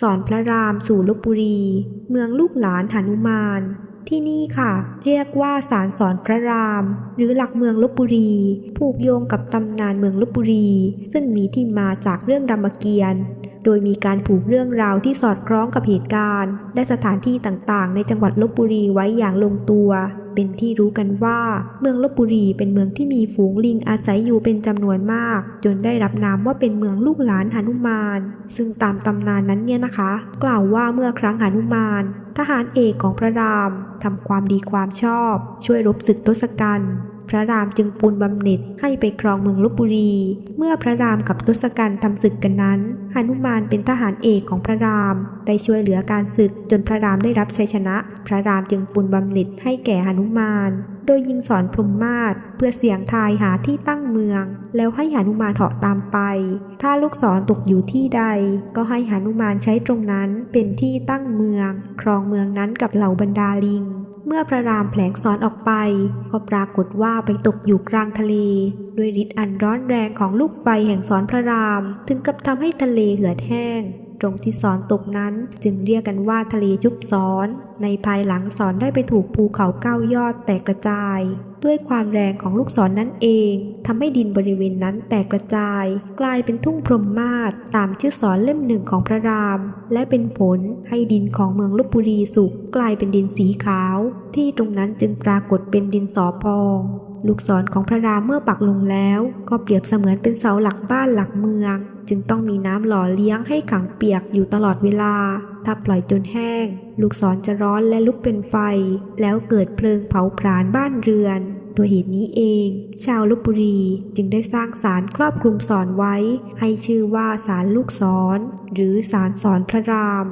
สอนพระรามสู่ลบบุรี เมืองลูกหลานหนุมาน ที่นี่ค่ะ เรียกว่าศาลสอนพระราม หรือหลักเมืองลบบุรี ผูกโยงกับตำนานเมืองลบบุรี ซึ่งมีที่มาจากเรื่องรามเกียรติ์โดยมีการผูกเรื่องราวที่สอดคล้องกับเหตุการณ์ และสถานที่ต่างๆ ในจังหวัดลบบุรีไว้อย่างลงตัวเป็นที่รู้กันว่า เมืองลบบุรีเป็นเมืองที่มีฝูงลิงอาศัยอยู่เป็นจำนวนมาก จนได้รับนามว่าเป็นเมืองลูกหลานหนุมาน ซึ่งตามตำนานนั้นเนี่ยนะคะ กล่าวว่าเมื่อครั้งหนุมาน ทหารเอกของพระรามทำความดีความชอบ ช่วยรบศึกทศกัณฐ์ พระรามจึงปูนบำเหน็จให้ไปครองเมืองลบบุรี เมื่อพระรามกับทศกัณฐ์ทำศึกกันนั้นหนุมานเป็นทหารเอกของพระราม ได้ช่วยเหลือการศึกจนพระรามได้รับชัยชนะ พระรามจึงปูนบำเหน็จให้แก่หนุมาน โดยยิงสอนพรหมมาศเพื่อเสียงทายหาที่ตั้งเมือง แล้วให้หนุมานเหาะตามไป ถ้าลูกศรตกอยู่ที่ใด ก็ให้หนุมานใช้ตรงนั้นเป็นที่ตั้งเมือง ครองเมืองนั้นกับเหล่าบรรดาลิง เมื่อพระรามแผลงซ้อนออกไป ก็ปรากฏว่าไปตกอยู่กลางทะเล ด้วยฤทธิ์อันร้อนแรงของลูกไฟแห่งซ้อนพระราม ถึงกับทำให้ทะเลเหือดแห้ง ตรงที่สอนตกนั้นจึงเรียกกันว่าทะเลชุบสอน ในภายหลังสอนได้ไปถูกภูเขาเก้ายอดแตกกระจาย ด้วยความแรงของลูกศรนนั่นเองทำให้ดินบริเวณนั้นแตกกระจาย กลายเป็นทุ่งพรหมมาศตามชื่อสอนเล่มหนึ่งของพระราม และเป็นผลให้ดินของเมืองลบบุรีสุกกลายเป็นดินสีขาว ที่ตรงนั้นจึงปรากฏเป็นดินสอพอง ลูกศรของพระรามเมื่อปักลงแล้ว ก็เปรียบเสมือนเป็นเสาหลักบ้านหลักเมือง จึงต้องมีน้ำหล่อเลี้ยงให้ขังเปียกอยู่ตลอดเวลา ถ้าปล่อยจนแห้ง ลูกศรจะร้อนและลุกเป็นไฟ แล้วเกิดเพลิงเผาผลาญบ้านเรือนด้วยเหตุนี้เอง ชาวลบบุรีจึงได้สร้างศาลครอบคลุมศรไว้ ให้ชื่อว่าศาลลูกศรหรือศาลสอนพระราม